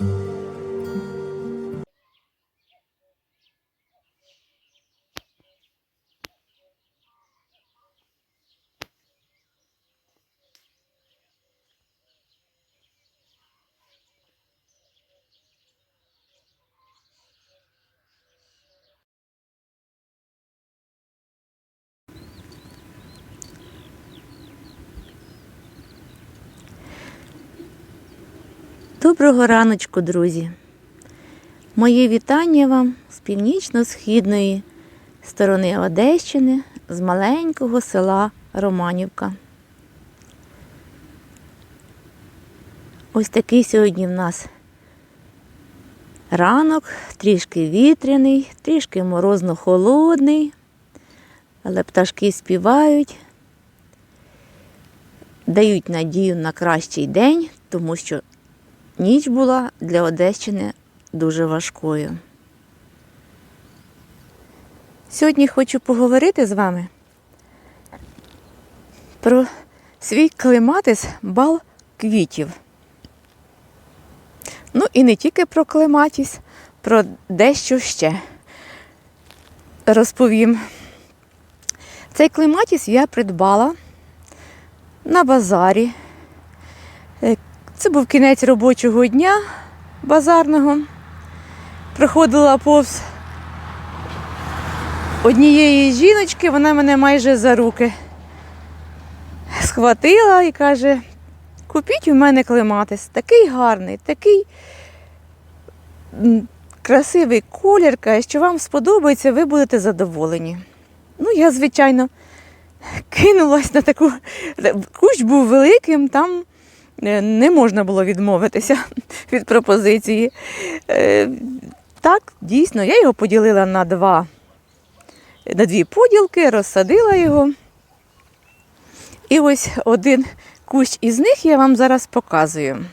you Доброго раночку, друзі! Моє вітання вам з північно-східної сторони Одещини, з маленького села Романівка. Ось такий сьогодні в нас ранок, трішки вітряний, трішки морозно-холодний, але пташки співають, дають надію на кращий день, тому що Ніч була для Одещини дуже важкою. Сьогодні хочу поговорити з вами про свій клематис бал квітів. Ну і не тільки про клематіс, про дещо ще розповім. Цей клематіс я придбала на базарі. Це був кінець робочого дня базарного. Проходила повз однієї жіночки, вона мене майже за руки схватила і каже, купіть у мене клематис. Такий гарний, такий красивий колір, каже, що вам сподобається, ви будете задоволені. Ну, я, звичайно, кинулась на таку. Кущ був великим, там не можна було відмовитися від пропозиції. Е, Так, дійсно, я його поділила на два, на дві поділки, розсадила його. І ось один кущ із них я вам зараз показую.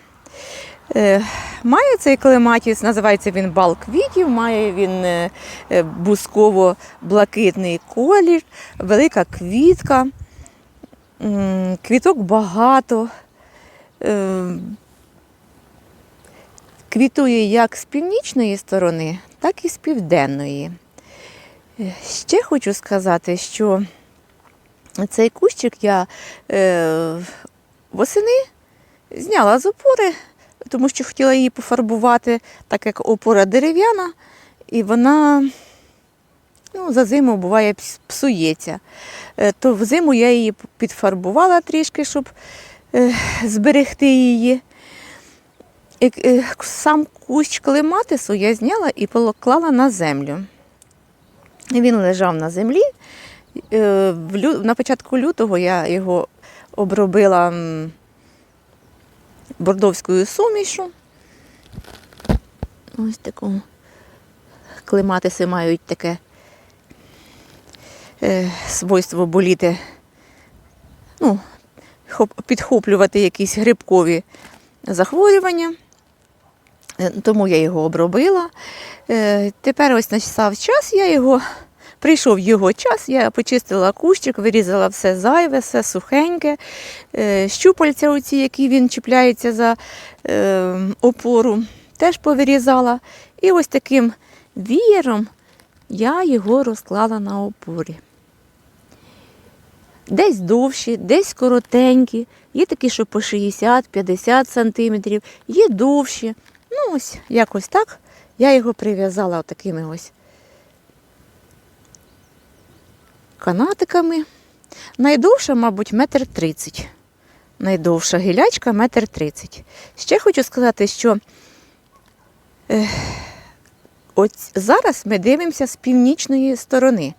Е, Має цей клематіс, називається він бал квітів, має він е, е, бусково-блакитний колір, велика квітка, квіток багато. Е, Квітує як з північної сторони, так і з південної. Е, Ще хочу сказати, що цей кущик я е, восени зняла з опори, тому що хотіла її пофарбувати, так як опора дерев'яна, і вона ну, за зиму буває псується. Е, То взиму я її підфарбувала трішки, щоб зберегти її. І, е, Сам кущ клематису я зняла і поклала на землю. Він лежав на землі. Е, На початку лютого я його обробила бордовською сумішу. Ось таку. Клематиси мають таке е, свойство боліти, ну, підхоплювати якісь грибкові захворювання. Е, Тому я його обробила. Е, Тепер ось настав час, я його прийшов його час, я почистила кущик, вирізала все зайве, все сухеньке, Е, щупальця, оці, які він чіпляється за опору, теж повирізала. І ось таким вієром я його розклала на опорі. Десь довші, десь коротенькі, є такі, що по 60-50 сантиметрів, є довші. Ну, ось якось так. Я його прив'язала отакими ось канатиками. Найдовша, мабуть, метр тридцять. Найдовша гілячка метр тридцять. Ще хочу сказати, що е, зараз ми дивимося з північної сторони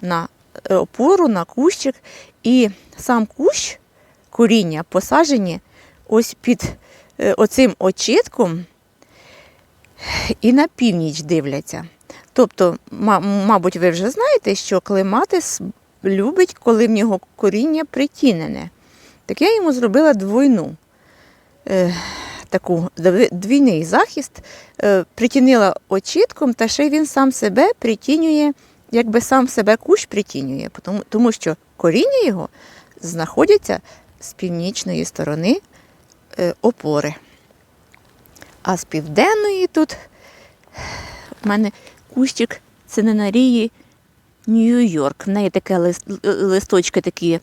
на опору, на кущик. І сам кущ, коріння посаджені ось під е, оцим очітком і на північ дивляться. Тобто, мабуть, ви вже знаєте, що клематис любить, коли в нього коріння притінене. Так я йому зробила двойну е, таку двійний захист, е, притінила очітком, та ще й він сам себе притінює, якби сам себе кущ притінює, тому, тому що коріння його знаходяться з північної сторони е, опори. А з південної тут в мене кущик циненарії Нью-Йорк. В неї таке лист, листочки такі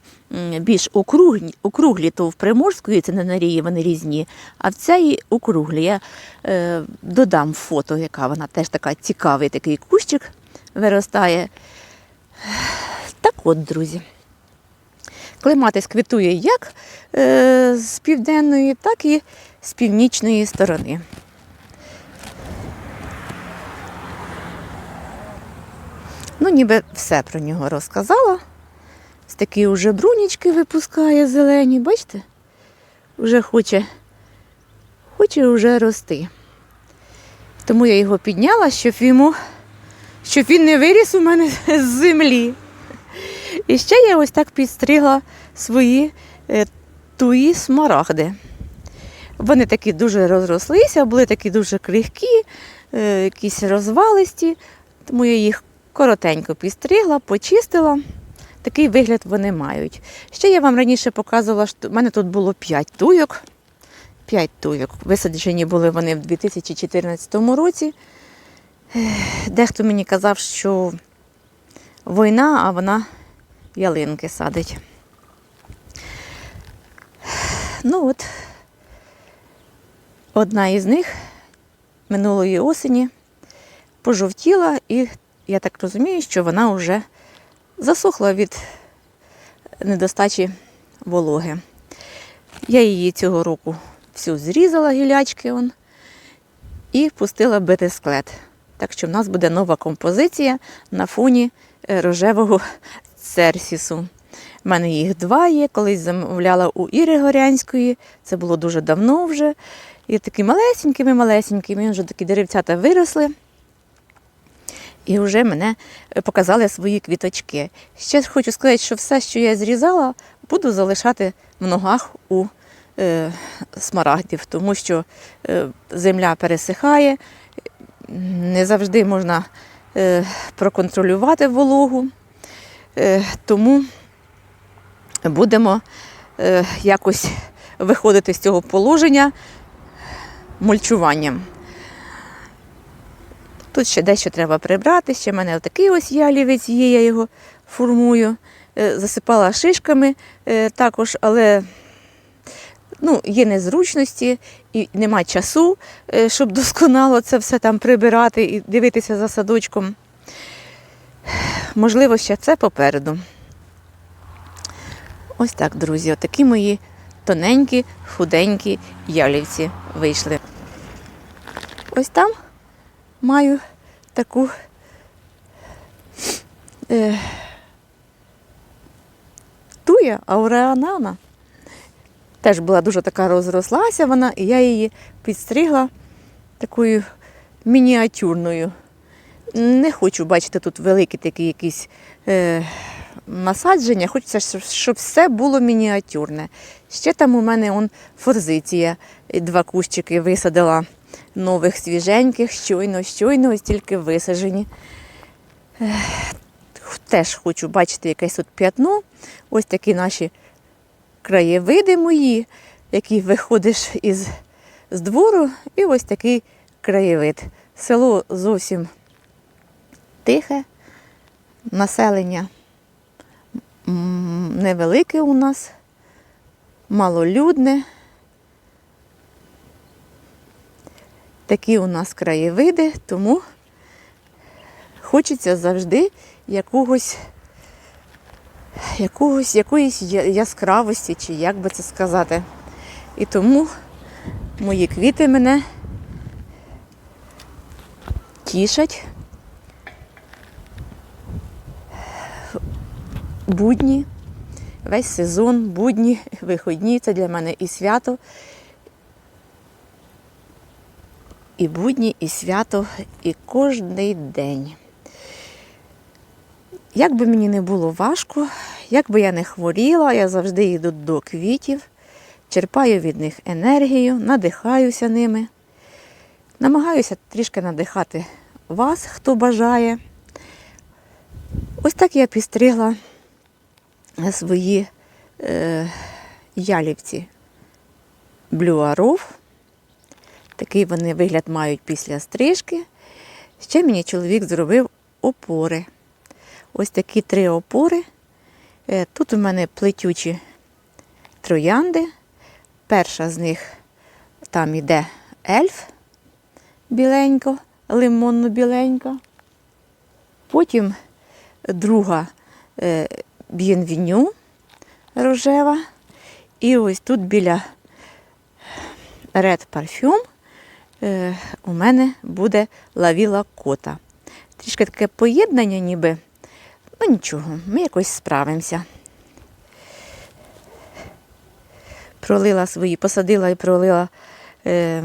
більш округлі, округлі, то в Приморської циненарії вони різні, а в цій округлі. Я е, додам фото, яка вона теж така цікавий такий кущик виростає. Так от, друзі. Клематис квітує як е, з південної, так і з північної сторони. Ну, ніби все про нього розказала. Ось такі вже брунічки випускає зелені, бачите? Вже хоче, хоче вже рости. Тому я його підняла, щоб йому, щоб він не виріс у мене з землі. І ще я ось так підстригла свої е, туї смарагди. Вони такі дуже розрослися, були такі дуже крихкі, е, якісь розвалисті, тому я їх коротенько підстригла, почистила. Такий вигляд вони мають. Ще я вам раніше показувала, що в мене тут було 5 туйок. 5 туйок. Висаджені були вони в 2014 році. Ех, Дехто мені казав, що війна, а вона ялинки садить. Ну от, одна із них минулої осені пожовтіла, і я так розумію, що вона вже засохла від недостачі вологи. Я її цього року всю зрізала гілячки он, і пустила бити склет. Так що в нас буде нова композиція на фоні е, рожевого церсісу. У мене їх два є, колись замовляла у Іри Горянської, це було дуже давно вже. І такі малесенькими, малесенькими, вже такі деревцята виросли. І вже мене е, показали свої квіточки. Ще хочу сказати, що все, що я зрізала, буду залишати в ногах у е, смарагдів, тому що е, земля пересихає, не завжди можна е, проконтролювати вологу. Е, тому будемо е, якось виходити з цього положення мульчуванням. Тут ще дещо треба прибрати, ще в мене такий ось ялівець є, я його формую. Засипала шишками також, але ну, є незручності і нема часу, е, щоб досконало це все там прибирати і дивитися за садочком. Можливо, ще це попереду. Ось так, друзі, отакі мої тоненькі, худенькі ялівці вийшли. Ось там маю таку е, туя ауреанана. Теж була дуже така розрослася вона, і я її підстригла такою мініатюрною. Не хочу бачити тут великі такі якісь е, насадження, хочеться, щоб- все було мініатюрне. Ще там у мене он форзиція, два кущики висадила нових свіженьких, щойно, щойно, ось тільки висаджені. Ех, Теж хочу бачити якесь тут п'ятно. Ось такі наші краєвиди мої, які виходиш із з двору, і ось такий краєвид. Село зовсім тихе, населення невелике у нас, малолюдне. Такі у нас краєвиди, тому хочеться завжди якогось, якогось, якоїсь яскравості, чи як би це сказати. І тому мої квіти мене тішать. Будні, весь сезон, будні, виходні це для мене і свято, і будні, і свято, і кожний день. Як би мені не було важко, як би я не хворіла, я завжди йду до квітів, черпаю від них енергію, надихаюся ними. Намагаюся трішки надихати вас, хто бажає. Ось так я підстригла свої е, ялівці блюаров. такий вони вигляд мають після стрижки. Ще мені чоловік зробив опори. Ось такі три опори. Е, Тут у мене плетючі троянди. Перша з них там іде ельф біленько, лимонно-біленька. Потім друга е, б'єнвіню рожева. І ось тут біля Red Parfum е, у мене буде лавіла кота. Трішки таке поєднання, ніби. Ну нічого, ми якось справимося. Пролила свої, посадила і пролила е,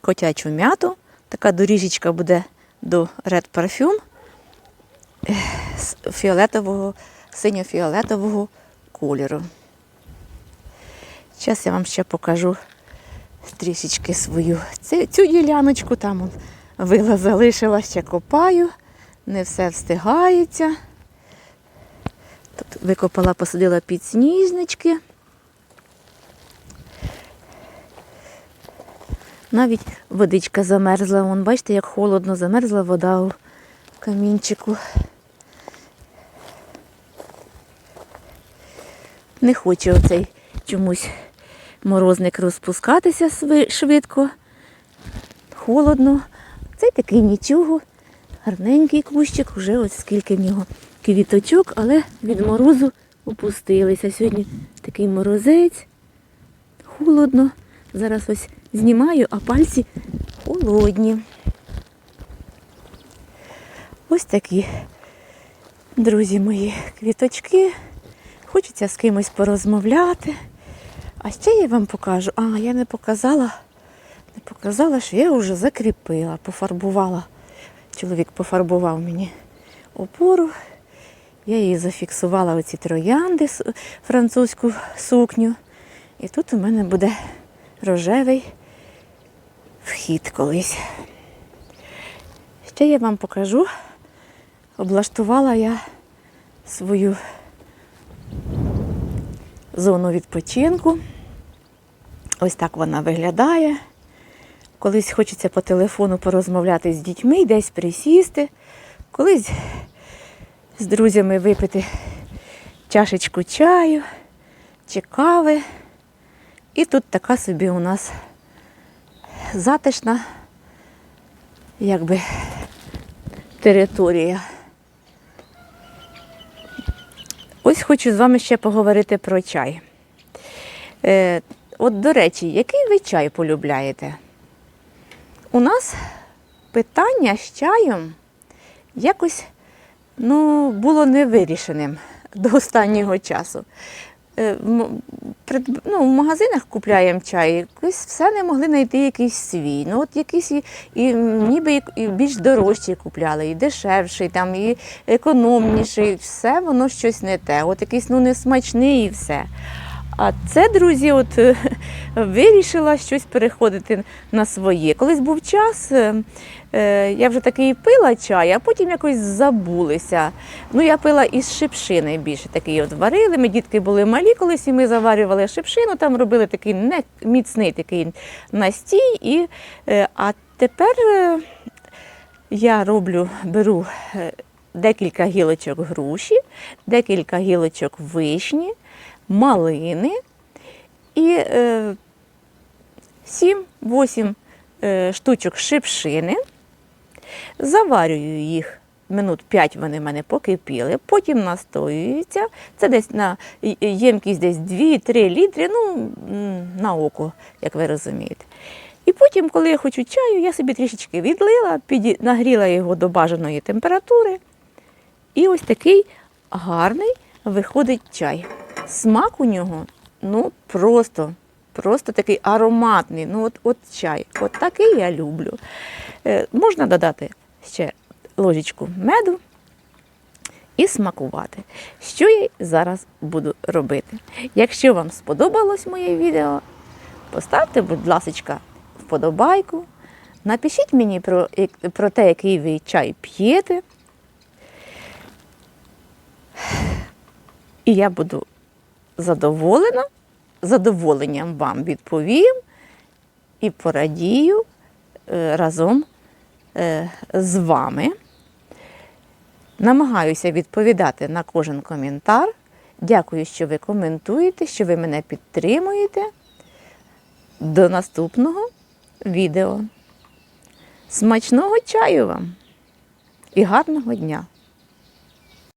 котячу м'яту. Така доріжечка буде до Red Parfum з фіолетового, синьо-фіолетового кольору. Зараз я вам ще покажу трішечки свою цю, цю діляночку. Там вила залишила, ще копаю, не все встигається. Тут викопала, посадила підсніжнички. Навіть водичка замерзла. Вон, бачите, як холодно замерзла вода у камінчику. Не хоче оцей чомусь морозник розпускатися швидко. Холодно. Цей такий нічого. Гарненький кущик, вже ось скільки в нього квіточок, але від морозу опустилися. Сьогодні такий морозець, холодно. Зараз ось знімаю, а пальці холодні. Ось такі, друзі мої, квіточки. Хочеться з кимось порозмовляти. А ще я вам покажу. А, я не показала, не показала, що я вже закріпила, пофарбувала. Чоловік пофарбував мені опору. Я її зафіксувала оці троянди, французьку сукню. І тут у мене буде рожевий вхід колись. Ще я вам покажу. Облаштувала я свою зону відпочинку. Ось так вона виглядає. Колись хочеться по телефону порозмовляти з дітьми, десь присісти, колись з друзями випити чашечку чаю чи кави. І тут така собі у нас затишна, якби територія. Ось хочу з вами ще поговорити про чай. Е, от, до речі, який ви чай полюбляєте? У нас питання з чаєм якось ну, було невирішеним до останнього часу. Е, ну, в магазинах купляємо чай, якось все не могли знайти якийсь свій. Ну, от якийсь і, і ніби і більш дорожчий купляли, і дешевший, там, і економніший. Все воно щось не те. От якийсь ну, несмачний і все. А це, друзі, от е, вирішила щось переходити на своє. Колись був час, е, е, я вже такий пила чай, а потім якось забулися. Ну, я пила із шипшини більше такий от варили. Ми дітки були малі колись, і ми заварювали шипшину, там робили такий міцний такий настій. І, а тепер я роблю, беру декілька гілочок груші, декілька гілочок вишні, малини і е, 7-8 е, штучок шипшини. Заварюю їх. Минут 5 вони в мене покипіли, потім настоюються. Це десь на ємкість десь 2-3 літри, ну, на око, як ви розумієте. І потім, коли я хочу чаю, я собі трішечки відлила, нагріла його до бажаної температури. І ось такий гарний виходить чай. Смак у нього ну просто, просто такий ароматний. Ну, от, от чай. От такий я люблю. Е, можна додати ще ложечку меду і смакувати. Що я зараз буду робити? Якщо вам сподобалось моє відео, поставте, будь ласка, вподобайку. Напишіть мені про, про те, який ви чай п'єте. І я буду задоволена, задоволенням вам відповім і порадію е, разом е, з вами. Намагаюся відповідати на кожен коментар. Дякую, що ви коментуєте, що ви мене підтримуєте. До наступного відео. Смачного чаю вам і гарного дня!